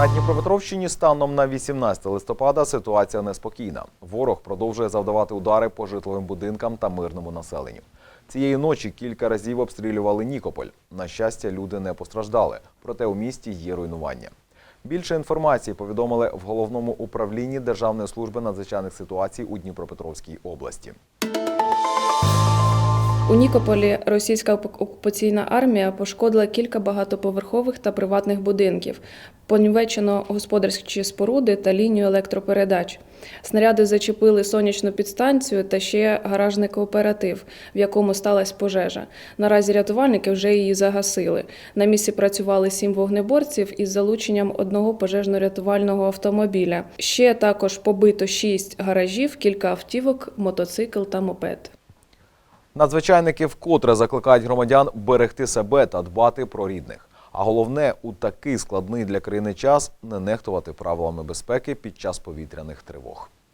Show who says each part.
Speaker 1: На Дніпропетровщині станом на 18 листопада ситуація неспокійна. Ворог продовжує завдавати удари по житловим будинкам та мирному населенню. Цієї ночі кілька разів обстрілювали Нікополь. На щастя, люди не постраждали, проте у місті є руйнування. Більше інформації повідомили в головному управлінні Державної служби надзвичайних ситуацій у Дніпропетровській області.
Speaker 2: У Нікополі російська оку- окупаційна армія пошкодила кілька багатоповерхових та приватних будинків, понівечено господарські споруди та лінію електропередач. Снаряди зачепили сонячну підстанцію та ще гаражний кооператив, в якому сталася пожежа. Наразі рятувальники вже її загасили. На місці працювали сім вогнеборців із залученням одного пожежно-рятувального автомобіля. Ще також побито шість гаражів, кілька автівок, мотоцикл та мопед.
Speaker 1: Надзвичайники вкотре закликають громадян берегти себе та дбати про рідних. А головне, у такий складний для країни час не нехтувати правилами безпеки під час повітряних тривог.